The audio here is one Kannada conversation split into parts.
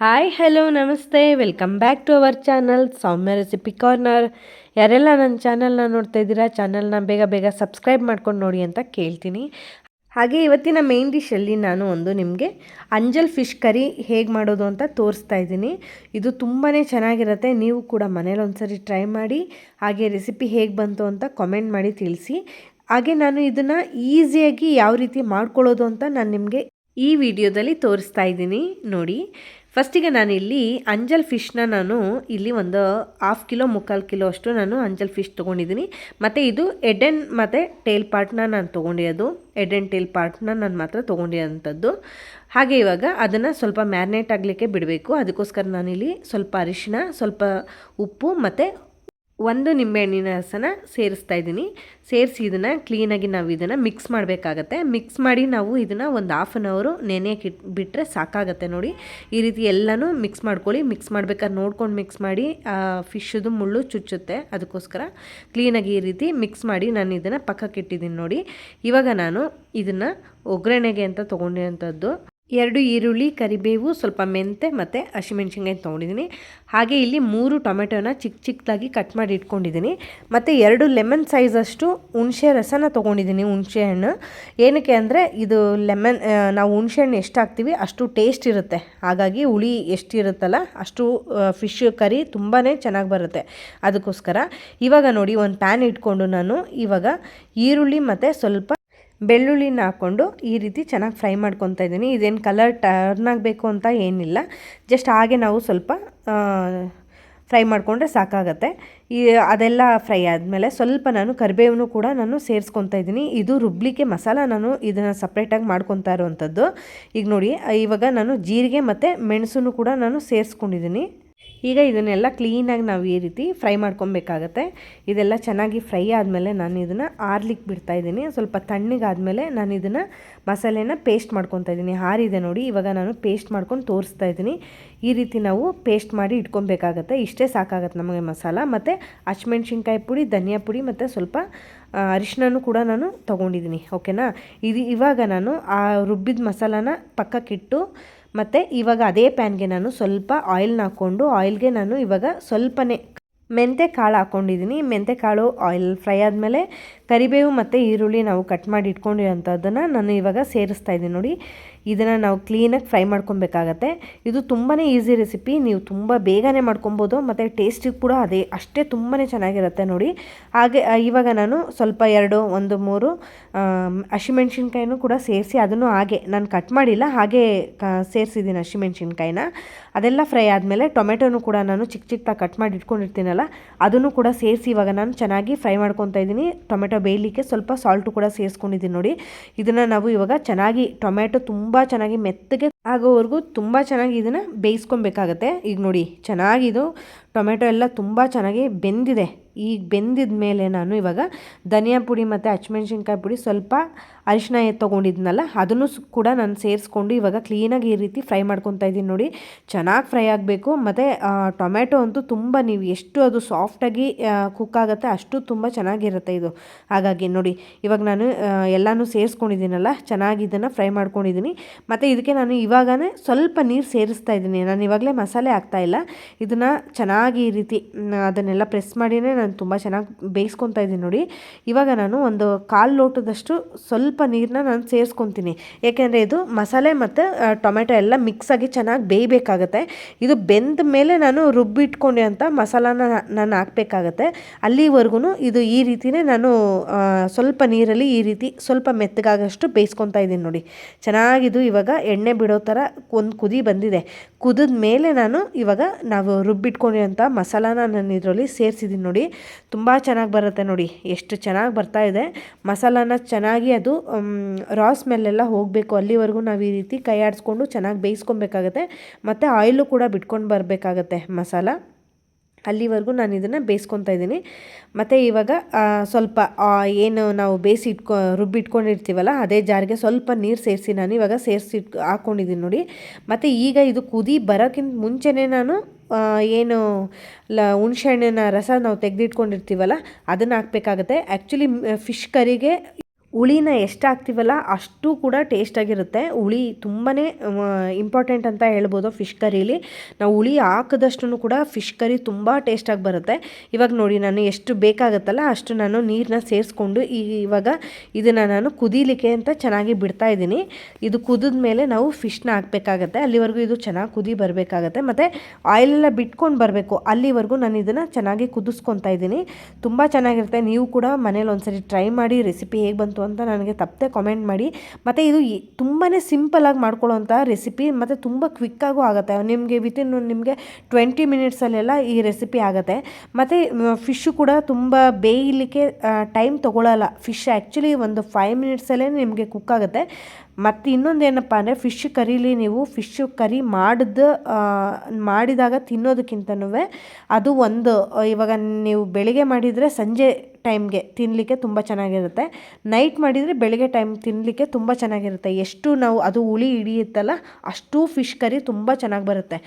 ಹಾಯ್, ಹಲೋ, ನಮಸ್ತೆ. Welcome back to our channel Soumya recipe corner. ಯಾರೆಲ್ಲ ನನ್ನ ಚಾನಲ್ನ ನೋಡ್ತಾ ಇದ್ದೀರಾ, ಚಾನಲ್ನ ಬೇಗ ಬೇಗ ಸಬ್ಸ್ಕ್ರೈಬ್ ಮಾಡ್ಕೊಂಡು ನೋಡಿ ಅಂತ ಕೇಳ್ತೀನಿ. ಹಾಗೆ ಇವತ್ತಿನ ಮೇನ್ ಡಿಶಲ್ಲಿ ನಾನು ಒಂದು ನಿಮಗೆ ಅಂಜಲ್ ಫಿಶ್ ಕರಿ ಹೇಗೆ ಮಾಡೋದು ಅಂತ ತೋರಿಸ್ತಾ ಇದ್ದೀನಿ. ಇದು ತುಂಬಾ ಚೆನ್ನಾಗಿರುತ್ತೆ. ನೀವು ಕೂಡ ಮನೇಲಿ ಒಂದ್ಸರಿ ಟ್ರೈ ಮಾಡಿ, ಹಾಗೆ ರೆಸಿಪಿ ಹೇಗೆ ಬಂತು ಅಂತ ಕಾಮೆಂಟ್ ಮಾಡಿ ತಿಳಿಸಿ. ಹಾಗೆ ನಾನು ಇದನ್ನು ಈಸಿಯಾಗಿ ಯಾವ ರೀತಿ ಮಾಡ್ಕೊಳ್ಳೋದು ಅಂತ ನಾನು ನಿಮಗೆ ಈ ವಿಡಿಯೋದಲ್ಲಿ ತೋರಿಸ್ತಾ ಇದ್ದೀನಿ. ನೋಡಿ ಫಸ್ಟಿಗೆ ನಾನಿಲ್ಲಿ ಅಂಜಲ್ ಫಿಶ್ನ ನಾನು ಇಲ್ಲಿ ಒಂದು ಹಾಫ್ ಕಿಲೋ, ಮುಕ್ಕಾಲು ಕಿಲೋ ಅಷ್ಟು ನಾನು ಅಂಜಲ್ ಫಿಶ್ ತೊಗೊಂಡಿದ್ದೀನಿ. ಮತ್ತು ಇದು ಎಡೆನ್ ಮತ್ತು ಟೇಲ್ ಪಾರ್ಟ್ನ ನಾನು ತೊಗೊಂಡಿರೋದು. ಎಡೆನ್ ಟೇಲ್ ಪಾರ್ಟ್ನ ನಾನು ಮಾತ್ರ ತೊಗೊಂಡಿರೋಂಥದ್ದು. ಹಾಗೆ ಇವಾಗ ಅದನ್ನು ಸ್ವಲ್ಪ ಮ್ಯಾರಿನೇಟ್ ಆಗಲಿಕ್ಕೆ ಬಿಡಬೇಕು. ಅದಕ್ಕೋಸ್ಕರ ನಾನಿಲ್ಲಿ ಸ್ವಲ್ಪ ಅರಿಶಿನ ಸ್ವಲ್ಪ ಉಪ್ಪು ಮತ್ತು ಒಂದು ನಿಂಬೆಹಣ್ಣಿನ ರಸನ ಸೇರಿಸ್ತಾ ಇದ್ದೀನಿ. ಸೇರಿಸಿ ಇದನ್ನು ಕ್ಲೀನಾಗಿ ನಾವು ಇದನ್ನು ಮಿಕ್ಸ್ ಮಾಡಬೇಕಾಗತ್ತೆ. ಮಿಕ್ಸ್ ಮಾಡಿ ನಾವು ಇದನ್ನು ಒಂದು ಹಾಫ್ ಆನ್ ಅವರು ನೆನೆಯಕ್ಕೆ ಬಿಟ್ಟರೆ ಸಾಕಾಗತ್ತೆ ನೋಡಿ. ಈ ರೀತಿ ಎಲ್ಲನೂ ಮಿಕ್ಸ್ ಮಾಡ್ಕೊಳ್ಳಿ. ಮಿಕ್ಸ್ ಮಾಡ್ಬೇಕಾದ್ರೆ ನೋಡ್ಕೊಂಡು ಮಿಕ್ಸ್ ಮಾಡಿ ಫಿಶ್ದು ಮುಳ್ಳು ಚುಚ್ಚುತ್ತೆ ಅದಕ್ಕೋಸ್ಕರ. ಕ್ಲೀನಾಗಿ ಈ ರೀತಿ ಮಿಕ್ಸ್ ಮಾಡಿ ನಾನು ಇದನ್ನು ಪಕ್ಕಕ್ಕೆ ಇಟ್ಟಿದ್ದೀನಿ ನೋಡಿ. ಇವಾಗ ನಾನು ಇದನ್ನು ಒಗ್ಗರಣೆಗೆ ಅಂತ ತೊಗೊಂಡಿರೋಂಥದ್ದು. ಎರಡು ಈರುಳ್ಳಿ, ಕರಿಬೇವು, ಸ್ವಲ್ಪ ಮೆಂತೆ ಮತ್ತು ಹಸಿಮೆಣ್ಸಿನ್ಕಾಯಿ ತೊಗೊಂಡಿದ್ದೀನಿ. ಹಾಗೆ ಇಲ್ಲಿ ಮೂರು ಟೊಮೆಟೊನ ಚಿಕ್ಕ ಚಿಕ್ಕದಾಗಿ ಕಟ್ ಮಾಡಿ ಇಟ್ಕೊಂಡಿದ್ದೀನಿ. ಮತ್ತು ಎರಡು ಲೆಮನ್ ಸೈಜಷ್ಟು ಹುಣಸೆ ರಸನ ತೊಗೊಂಡಿದ್ದೀನಿ ಹುಣಸೆ ಹಣ್ಣು. ಏನಕ್ಕೆ ಅಂದರೆ ಇದು ಲೆಮನ್ ನಾವು ಹುಣಸೆ ಹಣ್ಣು ಎಷ್ಟು ಹಾಕ್ತೀವಿ ಅಷ್ಟು ಟೇಸ್ಟ್ ಇರುತ್ತೆ. ಹಾಗಾಗಿ ಹುಳಿ ಎಷ್ಟಿರುತ್ತಲ್ಲ ಅಷ್ಟು ಫಿಶ್, ಕರಿ ತುಂಬಾ ಚೆನ್ನಾಗಿ ಬರುತ್ತೆ ಅದಕ್ಕೋಸ್ಕರ. ಇವಾಗ ನೋಡಿ ಒಂದು ಪ್ಯಾನ್ ಇಟ್ಕೊಂಡು ನಾನು ಇವಾಗ ಈರುಳ್ಳಿ ಮತ್ತು ಸ್ವಲ್ಪ ಬೆಳ್ಳುಳ್ಳಿನ ಹಾಕ್ಕೊಂಡು ಈ ರೀತಿ ಚೆನ್ನಾಗಿ ಫ್ರೈ ಮಾಡ್ಕೊತಾ ಇದ್ದೀನಿ. ಇದೇನು ಕಲರ್ ಟರ್ನ್ ಆಗಬೇಕು ಅಂತ ಏನಿಲ್ಲ. ಜಸ್ಟ್ ಹಾಗೆ ನಾವು ಸ್ವಲ್ಪ ಫ್ರೈ ಮಾಡಿಕೊಂಡ್ರೆ ಸಾಕಾಗತ್ತೆ. ಈ, ಅದೆಲ್ಲ ಫ್ರೈ ಆದಮೇಲೆ ಸ್ವಲ್ಪ ನಾನು ಕರಿಬೇವನ್ನು ಕೂಡ ನಾನು ಸೇರಿಸ್ಕೊತಾ ಇದ್ದೀನಿ. ಇದು ರುಬ್ಲಿಕ್ಕೆ ಮಸಾಲ ನಾನು ಇದನ್ನು ಸಪ್ರೇಟಾಗಿ ಮಾಡ್ಕೊತಾ ಇರುವಂಥದ್ದು ಈಗ ನೋಡಿ, ಇವಾಗ ನಾನು ಜೀರಿಗೆ ಮತ್ತು ಮೆಣಸನ್ನು ಕೂಡ ನಾನು ಸೇರಿಸ್ಕೊಂಡಿದ್ದೀನಿ. ಈಗ ಇದನ್ನೆಲ್ಲ ಕ್ಲೀನಾಗಿ ನಾವು ಈ ರೀತಿ ಫ್ರೈ ಮಾಡ್ಕೊಬೇಕಾಗತ್ತೆ. ಇದೆಲ್ಲ ಚೆನ್ನಾಗಿ ಫ್ರೈ ಆದಮೇಲೆ ನಾನು ಇದನ್ನು ಆರ್ಲಿಕ್ಕೆ ಬಿಡ್ತಾ ಇದ್ದೀನಿ. ಸ್ವಲ್ಪ ತಣ್ಣಗಾದಮೇಲೆ ನಾನು ಇದನ್ನು ಮಸಾಲೆನ ಪೇಸ್ಟ್ ಮಾಡ್ಕೊತಾ ಇದ್ದೀನಿ. ಹಾರಿದೆ ನೋಡಿ, ಇವಾಗ ನಾನು ಪೇಸ್ಟ್ ಮಾಡ್ಕೊಂಡು ತೋರಿಸ್ತಾ ಇದ್ದೀನಿ. ಈ ರೀತಿ ನಾವು ಪೇಸ್ಟ್ ಮಾಡಿ ಇಟ್ಕೊಬೇಕಾಗತ್ತೆ. ಇಷ್ಟೇ ಸಾಕಾಗತ್ತೆ ನಮಗೆ ಮಸಾಲ. ಮತ್ತು ಹಚ್ಮೆಣ್ಸಿನ್ಕಾಯಿ ಪುಡಿ, ಧನಿಯಾ ಪುಡಿ ಮತ್ತು ಸ್ವಲ್ಪ ಅರಿಶಿನೂ ಕೂಡ ನಾನು ತೊಗೊಂಡಿದ್ದೀನಿ. ಓಕೆನಾ ಇದು ಇವಾಗ ನಾನು ಆ ರುಬ್ಬಿದ ಮಸಾಲಾನ ಪಕ್ಕಕ್ಕಿಟ್ಟು ಮತ್ತು ಇವಾಗ ಅದೇ ಪ್ಯಾನ್ಗೆ ನಾನು ಸ್ವಲ್ಪ ಆಯಿಲ್ನ ಹಾಕ್ಕೊಂಡು ಆಯಿಲ್ಗೆ ನಾನು ಇವಾಗ ಸ್ವಲ್ಪನೇ ಮೆಂತೆ ಕಾಳು ಹಾಕ್ಕೊಂಡಿದ್ದೀನಿ. ಮೆಂತೆ ಕಾಳು ಆಯಿಲ್ ಫ್ರೈ ಆದಮೇಲೆ ಕರಿಬೇವು ಮತ್ತು ಈರುಳ್ಳಿ ನಾವು ಕಟ್ ಮಾಡಿ ಇಟ್ಕೊಂಡಿರೋಂಥದ್ದನ್ನು ನಾನು ಇವಾಗ ಸೇರಿಸ್ತಾ ಇದ್ದೀನಿ ನೋಡಿ. ಇದನ್ನು ನಾವು ಕ್ಲೀನಾಗಿ ಫ್ರೈ ಮಾಡ್ಕೊಬೇಕಾಗತ್ತೆ. ಇದು ತುಂಬಾ ಈಸಿ ರೆಸಿಪಿ ನೀವು ತುಂಬ ಬೇಗನೆ ಮಾಡ್ಕೊಬೋದು ಮತ್ತು ಟೇಸ್ಟಿಗೆ ಕೂಡ ಅದೇ, ಅಷ್ಟೇ ತುಂಬಾ ಚೆನ್ನಾಗಿರುತ್ತೆ ನೋಡಿ. ಹಾಗೆ ಇವಾಗ ನಾನು ಸ್ವಲ್ಪ ಎರಡು, ಒಂದು, ಮೂರು ಹಸಿಮೆಣ್ಸಿನ್ಕಾಯಿನೂ ಕೂಡ ಸೇರಿಸಿ ಅದನ್ನು ಹಾಗೆ, ನಾನು ಕಟ್ ಮಾಡಿಲ್ಲ, ಹಾಗೆ ಕ ಸೇರಿಸಿದ್ದೀನಿ ಹಸಿಮೆಣ್ಸಿನ್ಕಾಯಿನ. ಅದೆಲ್ಲ ಫ್ರೈ ಆದಮೇಲೆ ಟೊಮೆಟೊನು ಕೂಡ ನಾನು ಚಿಕ್ಕ ಚಿಕ್ಕದಾಗಿ ಕಟ್ ಮಾಡಿ ಇಟ್ಕೊಂಡಿರ್ತೀನಲ್ಲ, ಅದನ್ನು ಕೂಡ ಸೇರಿಸಿ ಇವಾಗ ನಾನು ಚೆನ್ನಾಗಿ ಫ್ರೈ ಮಾಡ್ಕೊತಾ ಇದ್ದೀನಿ. ಟೊಮೆಟೊ ಬೇಯಲಿಕ್ಕೆ ಸ್ವಲ್ಪ ಸಾಲ್ಟು ಕೂಡ ಸೇರಿಸ್ಕೊಂಡಿದ್ದೀನಿ ನೋಡಿ. ಇದನ್ನು ನಾವು ಇವಾಗ ಚೆನ್ನಾಗಿ ಟೊಮೆಟೊ ತುಂಬ ಚೆನ್ನಾಗಿ ಮೆತ್ತಗೆ ಆಗೋವರೆಗೂ ತುಂಬ ಚೆನ್ನಾಗಿ ಇದನ್ನು ಬೇಯಿಸ್ಕೊಬೇಕಾಗತ್ತೆ. ಈಗ ನೋಡಿ, ಚೆನ್ನಾಗಿದು ಟೊಮೆಟೊ ಎಲ್ಲ ತುಂಬ ಚೆನ್ನಾಗಿ ಬೆಂದಿದೆ. ಈಗ ಬೆಂದಿದ ಮೇಲೆ ನಾನು ಇವಾಗ ಧನಿಯಾ ಪುಡಿ ಮತ್ತು ಹಚ್ಮೆಣ್ಸಿನ್ಕಾಯಿ ಪುಡಿ ಸ್ವಲ್ಪ ಅರಿಶಿನ ತೊಗೊಂಡಿದ್ನಲ್ಲ, ಅದನ್ನು ಕೂಡ ನಾನು ಸೇರಿಸ್ಕೊಂಡು ಇವಾಗ ಕ್ಲೀನಾಗಿ ಈ ರೀತಿ ಫ್ರೈ ಮಾಡ್ಕೊತಾ ಇದ್ದೀನಿ ನೋಡಿ. ಚೆನ್ನಾಗಿ ಫ್ರೈ ಆಗಬೇಕು. ಮತ್ತು ಟೊಮೆಟೊ ಅಂತೂ ತುಂಬ ನೀವು ಎಷ್ಟು ಅದು ಸಾಫ್ಟಾಗಿ ಕುಕ್ ಆಗುತ್ತೆ ಅಷ್ಟು ತುಂಬ ಚೆನ್ನಾಗಿರುತ್ತೆ ಇದು. ಹಾಗಾಗಿ ನೋಡಿ, ಇವಾಗ ನಾನು ಎಲ್ಲನೂ ಸೇರಿಸ್ಕೊಂಡಿದ್ದೀನಲ್ಲ, ಚೆನ್ನಾಗಿ ಇದನ್ನು ಫ್ರೈ ಮಾಡ್ಕೊಂಡಿದ್ದೀನಿ. ಮತ್ತು ಇದಕ್ಕೆ ನಾನು ಇವಾಗನೇ ಸ್ವಲ್ಪ ನೀರು ಸೇರಿಸ್ತಾ ಇದ್ದೀನಿ. ನಾನು ಇವಾಗಲೇ ಮಸಾಲೆ ಹಾಕ್ತಾಯಿಲ್ಲ ಇದನ್ನು ಚೆನ್ನಾಗಿ ಈ ರೀತಿ ಅದನ್ನೆಲ್ಲ ಪ್ರೆಸ್ ಮಾಡಿಯೇ ನಾನು ತುಂಬ ಚೆನ್ನಾಗಿ ಬೇಯಿಸ್ಕೊತಾ ಇದ್ದೀನಿ ನೋಡಿ. ಇವಾಗ ನಾನು ಒಂದು ಕಾಲು ಲೋಟದಷ್ಟು ಸ್ವಲ್ಪ ನೀರನ್ನ ನಾನು ಸೇರಿಸ್ಕೊತೀನಿ. ಏಕೆಂದರೆ ಇದು ಮಸಾಲೆ ಮತ್ತು ಟೊಮೆಟೊ ಎಲ್ಲ ಮಿಕ್ಸಾಗಿ ಚೆನ್ನಾಗಿ ಬೇಯಬೇಕಾಗತ್ತೆ. ಇದು ಬೆಂದ ಮೇಲೆ ನಾನು ರುಬ್ಬಿಟ್ಕೊಂಡೆ ಅಂತ ಮಸಾಲಾನ ನಾನು ಹಾಕಬೇಕಾಗತ್ತೆ. ಅಲ್ಲಿವರೆಗೂ ಇದು ಈ ರೀತಿಯೇ ನಾನು ಸ್ವಲ್ಪ ನೀರಲ್ಲಿ ಈ ರೀತಿ ಸ್ವಲ್ಪ ಮೆತ್ತಗಾಗಷ್ಟು ಬೇಯಿಸ್ಕೊತಾ ಇದ್ದೀನಿ ನೋಡಿ. ಚೆನ್ನಾಗಿದು ಇವಾಗ ಎಣ್ಣೆ ಬಿಡೋ ಥರ ಒಂದು ಕುದಿ ಬಂದಿದೆ. ಕುದಿದ ಮೇಲೆ ನಾನು ಇವಾಗ ನಾವು ರುಬ್ಬಿಟ್ಕೊಂಡಿರೋಂಥ ಮಸಾಲಾನ ನಾನು ಇದರಲ್ಲಿ ಸೇರಿಸಿದ್ದೀನಿ ನೋಡಿ. ತುಂಬ ಚೆನ್ನಾಗಿ ಬರುತ್ತೆ ನೋಡಿ. ಎಷ್ಟು ಚೆನ್ನಾಗಿ ಬರ್ತಾ ಇದೆ. ಮಸಾಲಾನ ಚೆನ್ನಾಗಿ ಅದು ರಾ ಸ್ಮೆಲ್ಲೆಲ್ಲ ಹೋಗಬೇಕು. ಅಲ್ಲಿವರೆಗೂ ನಾವು ಈ ರೀತಿ ಕೈ ಆಡಿಸ್ಕೊಂಡು ಚೆನ್ನಾಗಿ ಬೇಯಿಸ್ಕೊಬೇಕಾಗತ್ತೆ. ಮತ್ತು ಆಯಿಲು ಕೂಡ ಬಿಟ್ಕೊಂಡು ಬರಬೇಕಾಗತ್ತೆ ಮಸಾಲ. ಅಲ್ಲಿವರೆಗೂ ನಾನು ಇದನ್ನು ಬೇಯಿಸ್ಕೊತಾ ಇದ್ದೀನಿ. ಮತ್ತು ಇವಾಗ ಸ್ವಲ್ಪ ಏನು ನಾವು ಬೇಯಿಸಿ ಇಟ್ಕೊ, ರುಬ್ಬಿಟ್ಕೊಂಡಿರ್ತೀವಲ್ಲ, ಅದೇ ಜಾರಿಗೆ ಸ್ವಲ್ಪ ನೀರು ಸೇರಿಸಿ ನಾನು ಇವಾಗ ಸೇರಿಸಿ ಹಾಕ್ಕೊಂಡಿದ್ದೀನಿ ನೋಡಿ. ಮತ್ತು ಈಗ ಇದು ಕುದಿ ಬರೋಕ್ಕಿಂತ ಮುಂಚೆನೇ ನಾನು ಏನು, ಲ, ಹುಣ್ಸೆಹಣ್ಣಿನ ರಸ ನಾವು ತೆಗೆದಿಟ್ಕೊಂಡಿರ್ತೀವಲ್ಲ, ಅದನ್ನು ಹಾಕಬೇಕಾಗತ್ತೆ. ಆ್ಯಕ್ಚುಲಿ ಫಿಶ್ ಕರಿಗೆ ಹುಳಿನ ಎಷ್ಟು ಹಾಕ್ತೀವಲ್ಲ ಅಷ್ಟು ಕೂಡ ಟೇಸ್ಟಾಗಿರುತ್ತೆ ಹುಳಿ ತುಂಬಾ ಇಂಪಾರ್ಟೆಂಟ್ ಅಂತ ಹೇಳ್ಬೋದು ಫಿಶ್ ಕರೀಲಿ ನಾವು ಹುಳಿ ಹಾಕಿದಷ್ಟು ಕೂಡ ಫಿಶ್ ಕರಿ ತುಂಬ ಟೇಸ್ಟಾಗಿ ಬರುತ್ತೆ. ಇವಾಗ ನೋಡಿ ನಾನು ಎಷ್ಟು ಬೇಕಾಗುತ್ತಲ್ಲ ಅಷ್ಟು ನಾನು ನೀರನ್ನ ಸೇರಿಸ್ಕೊಂಡು ಈ, ಇವಾಗ ಇದನ್ನು ನಾನು ಕುದೀಲಿಕ್ಕೆ ಅಂತ ಚೆನ್ನಾಗಿ ಬಿಡ್ತಾ ಇದ್ದೀನಿ. ಇದು ಕುದಿದ ಮೇಲೆ ನಾವು ಫಿಶ್ನ ಹಾಕಬೇಕಾಗತ್ತೆ. ಅಲ್ಲಿವರೆಗೂ ಇದು ಚೆನ್ನಾಗಿ ಕುದಿ ಬರಬೇಕಾಗತ್ತೆ. ಮತ್ತು ಆಯಿಲೆಲ್ಲ ಬಿಟ್ಕೊಂಡು ಬರಬೇಕು. ಅಲ್ಲಿವರೆಗೂ ನಾನು ಇದನ್ನು ಚೆನ್ನಾಗಿ ಕುದಿಸ್ಕೊತಾ ಇದ್ದೀನಿ. ತುಂಬ ಚೆನ್ನಾಗಿರುತ್ತೆ. ನೀವು ಕೂಡ ಮನೇಲಿ ಒಂದ್ಸರಿ ಟ್ರೈ ಮಾಡಿ ರೆಸಿಪಿ ಹೇಗೆ ಬಂತು ಅಂತ ನನಗೆ ತಪ್ಪದೆ ಕಾಮೆಂಟ್ ಮಾಡಿ. ಮತ್ತು ಇದು ತುಂಬಾ ಸಿಂಪಲಾಗಿ ಮಾಡ್ಕೊಳ್ಳೋಂಥ ರೆಸಿಪಿ ಮತ್ತು ತುಂಬ ಕ್ವಿಕ್ಕಾಗೂ ಆಗುತ್ತೆ. ನಿಮಗೆ ವಿತಿನ್ ನಿಮಗೆ ಟ್ವೆಂಟಿ ಮಿನಿಟ್ಸಲ್ಲೆಲ್ಲ ಈ ರೆಸಿಪಿ ಆಗುತ್ತೆ. ಮತ್ತು ಫಿಶ್ಶು ಕೂಡ ತುಂಬ ಬೇಯಲಿಕ್ಕೆ ಟೈಮ್ ತೊಗೊಳ್ಳಲ್ಲ ಫಿಶ್ ಆ್ಯಕ್ಚುಲಿ ಒಂದು ಫೈವ್ ಮಿನಿಟ್ಸಲ್ಲೇ ನಿಮಗೆ ಕುಕ್ ಆಗುತ್ತೆ. ಮತ್ತು ಇನ್ನೊಂದೇನಪ್ಪ ಅಂದರೆ ಫಿಶ್ ಕರೀಲಿ ನೀವು ಫಿಶ್ ಕರಿ ಮಾಡಿದ ಮಾಡಿದಾಗ ತಿನ್ನೋದಕ್ಕಿಂತನೂ ಅದು ಒಂದು, ಇವಾಗ ನೀವು ಬೆಳಿಗ್ಗೆ ಮಾಡಿದರೆ ಸಂಜೆ ಟೈಮ್ಗೆ ತಿನ್ನಲಿಕ್ಕೆ ತುಂಬ ಚೆನ್ನಾಗಿರುತ್ತೆ. ನೈಟ್ ಮಾಡಿದರೆ ಬೆಳಿಗ್ಗೆ ಟೈಮ್ ತಿನ್ನಲಿಕ್ಕೆ ತುಂಬ ಚೆನ್ನಾಗಿರುತ್ತೆ. ಎಷ್ಟು ನಾವು, ಅದು ಹುಳಿ ಹಿಡಿಯುತ್ತಲ್ಲ, ಅಷ್ಟು ಫಿಶ್ ಕರಿ ತುಂಬ ಚೆನ್ನಾಗಿ ಬರುತ್ತೆ.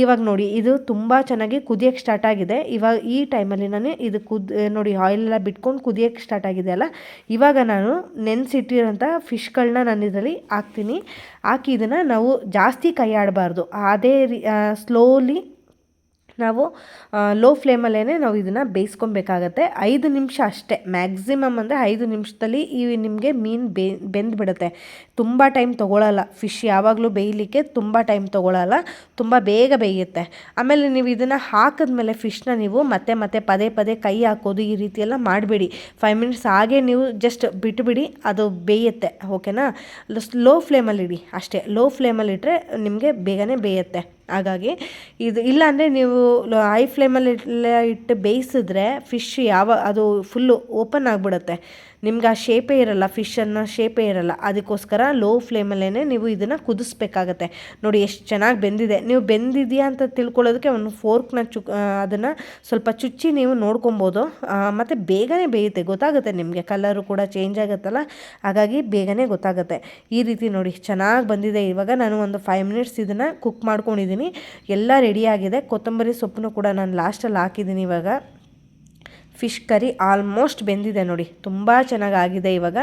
ಇವಾಗ ನೋಡಿ, ಇದು ತುಂಬ ಚೆನ್ನಾಗಿ ಕುದಿಯೋಕ್ಕೆ ಸ್ಟಾರ್ಟ್ ಆಗಿದೆ. ಇವಾಗ ಈ ಟೈಮಲ್ಲಿ ನಾನು ಇದು ಕುದ್, ನೋಡಿ ಆಯಿಲೆಲ್ಲ ಬಿಟ್ಕೊಂಡು ಕುದಿಯೋಕ್ಕೆ ಸ್ಟಾರ್ಟ್ ಆಗಿದೆ ಅಲ್ಲ. ಇವಾಗ ನಾನು ನೆನೆಸಿಟ್ಟಿರೋಂಥ ಫಿಶ್ಗಳನ್ನ ನಾನು ಇದರಲ್ಲಿ ಹಾಕ್ತೀನಿ. ಹಾಕಿ ಇದನ್ನು ನಾವು ಜಾಸ್ತಿ ಕೈ ಆಡಬಾರ್ದು ಅದೇ ರೀ ಸ್ಲೋಲಿ ನಾವು ಲೋ ಫ್ಲೇಮಲ್ಲೇ ನಾವು ಇದನ್ನು ಬೇಯಿಸ್ಕೊಬೇಕಾಗತ್ತೆ. ಐದು ನಿಮಿಷ ಅಷ್ಟೇ. ಮ್ಯಾಕ್ಸಿಮಮ್ ಅಂದರೆ ಐದು ನಿಮಿಷದಲ್ಲಿ ಈ ನಿಮಗೆ ಮೀನು ಬೇ, ಬೆಂದುಬಿಡುತ್ತೆ. ತುಂಬ ಟೈಮ್ ತೊಗೊಳಲ್ಲ. ಫಿಶ್ ಯಾವಾಗಲೂ ಬೇಯಲಿಕ್ಕೆ ತುಂಬ ಟೈಮ್ ತೊಗೊಳಲ್ಲ. ತುಂಬ ಬೇಗ ಬೇಯುತ್ತೆ. ಆಮೇಲೆ ನೀವು ಇದನ್ನು ಹಾಕಿದ್ಮೇಲೆ ಫಿಶ್ನ ನೀವು ಮತ್ತೆ ಮತ್ತೆ ಪದೇ ಪದೇ ಕೈ ಹಾಕೋದು ಈ ರೀತಿಯೆಲ್ಲ ಮಾಡಬೇಡಿ. ಫೈವ್ ಮಿನಿಟ್ಸ್ ಹಾಗೆ ನೀವು ಜಸ್ಟ್ ಬಿಟ್ಟುಬಿಡಿ ಅದು ಬೇಯುತ್ತೆ. ಓಕೆನಾ ಲೋ ಫ್ಲೇಮಲ್ಲಿಡಿ ಅಷ್ಟೇ. ಲೋ ಫ್ಲೇಮಲ್ಲಿಟ್ಟರೆ ನಿಮಗೆ ಬೇಗನೆ ಬೇಯುತ್ತೆ. ಹಾಗಾಗಿ ಇದು ಇಲ್ಲಾಂದರೆ ನೀವು ಹೈ ಫ್ಲೇಮಲ್ಲಿ ಇಟ್ಟು ಬೇಯಿಸಿದ್ರೆ ಫಿಶ್ ಯಾವ ಅದು ಫುಲ್ಲು ಓಪನ್ ಆಗಿಬಿಡುತ್ತೆ. ನಿಮ್ಗೆ ಆ ಶೇಪೇ ಇರಲ್ಲ ಫಿಶನ್ನು ಶೇಪೇ ಇರಲ್ಲ, ಅದಕ್ಕೋಸ್ಕರ ಲೋ ಫ್ಲೇಮಲ್ಲೇ ನೀವು ಇದನ್ನು ಕುದಿಸ್ಬೇಕಾಗತ್ತೆ. ನೋಡಿ ಎಷ್ಟು ಚೆನ್ನಾಗಿ ಬೆಂದಿದೆ. ನೀವು ಬೆಂದಿದೆಯಾ ಅಂತ ತಿಳ್ಕೊಳ್ಳೋದಕ್ಕೆ ಒಂದು ಫೋರ್ಕ್ನ ಚು ಅದನ್ನು ಸ್ವಲ್ಪ ಚುಚ್ಚಿ ನೀವು ನೋಡ್ಕೊಬೋದು. ಮತ್ತು ಬೇಗನೆ ಬೇಯುತ್ತೆ, ಗೊತ್ತಾಗುತ್ತೆ ನಿಮಗೆ. ಕಲರು ಕೂಡ ಚೇಂಜ್ ಆಗುತ್ತಲ್ಲ? ಹಾಗಾಗಿ ಬೇಗನೆ ಗೊತ್ತಾಗುತ್ತೆ. ಈ ರೀತಿ ನೋಡಿ, ಚೆನ್ನಾಗಿ ಬಂದಿದೆ. ಇವಾಗ ನಾನು ಒಂದು ಫೈವ್ ಮಿನಿಟ್ಸ್ ಇದನ್ನು ಕುಕ್ ಮಾಡ್ಕೊಂಡಿದ್ದೀನಿ ಎಲ್ಲ ರೆಡಿಯಾಗಿದೆ ಕೊತ್ತಂಬರಿ ಸೊಪ್ಪನ್ನು ಕೂಡ ನಾನು ಲಾಸ್ಟಲ್ಲಿ ಹಾಕಿದ್ದೀನಿ ಇವಾಗ. ಫಿಶ್ ಕರಿ ಆಲ್ಮೋಸ್ಟ್ ಬೆಂದಿದೆ ನೋಡಿ. ತುಂಬ ಚೆನ್ನಾಗಾಗಿದೆ ಇವಾಗ.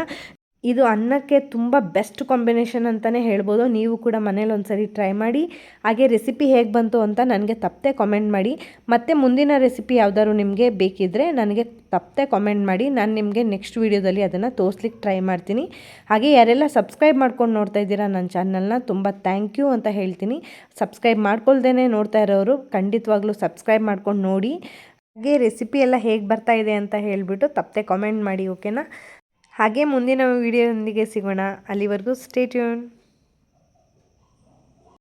ಇದು ಅನ್ನಕ್ಕೆ ತುಂಬ ಬೆಸ್ಟ್ ಕಾಂಬಿನೇಷನ್ ಅಂತಲೇ ಹೇಳ್ಬೋದು. ನೀವು ಕೂಡ ಮನೇಲಿ ಒಂದು ಸರಿ ಟ್ರೈ ಮಾಡಿ. ಹಾಗೆ ರೆಸಿಪಿ ಹೇಗೆ ಬಂತು ಅಂತ ನನಗೆ ತಪ್ಪದೆ ಕಾಮೆಂಟ್ ಮಾಡಿ. ಮತ್ತು ಮುಂದಿನ ರೆಸಿಪಿ ಯಾವ್ದಾದ್ರು ನಿಮಗೆ ಬೇಕಿದ್ದರೆ ನನಗೆ ತಪ್ಪದೆ ಕಾಮೆಂಟ್ ಮಾಡಿ. ನಾನು ನಿಮಗೆ ನೆಕ್ಸ್ಟ್ ವೀಡಿಯೋದಲ್ಲಿ ಅದನ್ನು ತೋರಿಸ್ಲಿಕ್ಕೆ ಟ್ರೈ ಮಾಡ್ತೀನಿ. ಹಾಗೆ ಯಾರೆಲ್ಲ ಸಬ್ಸ್ಕ್ರೈಬ್ ಮಾಡ್ಕೊಂಡು ನೋಡ್ತಾ ಇದ್ದೀರಾ ನನ್ನ ಚಾನಲ್ನ ತುಂಬ ಥ್ಯಾಂಕ್ ಯು ಅಂತ ಹೇಳ್ತೀನಿ. ಸಬ್ಸ್ಕ್ರೈಬ್ ಮಾಡ್ಕೊಳ್ದೇ ನೋಡ್ತಾ ಇರೋರು ಖಂಡಿತವಾಗ್ಲೂ ಸಬ್ಸ್ಕ್ರೈಬ್ ಮಾಡ್ಕೊಂಡು ನೋಡಿ. ಹಾಗೆ ರೆಸಿಪಿ ಎಲ್ಲ ಹೇಗೆ ಬರ್ತಾ ಇದೆ ಅಂತ ಹೇಳಿಬಿಟ್ಟು ತಪ್ಪದೆ ಕಾಮೆಂಟ್ ಮಾಡಿ ಓಕೆನಾ ಹಾಗೆ ಮುಂದಿನ ವೀಡಿಯೋದೊಂದಿಗೆ ಸಿಗೋಣ. ಅಲ್ಲಿವರೆಗೂ ಸ್ಟೇ ಟ್ಯೂನ್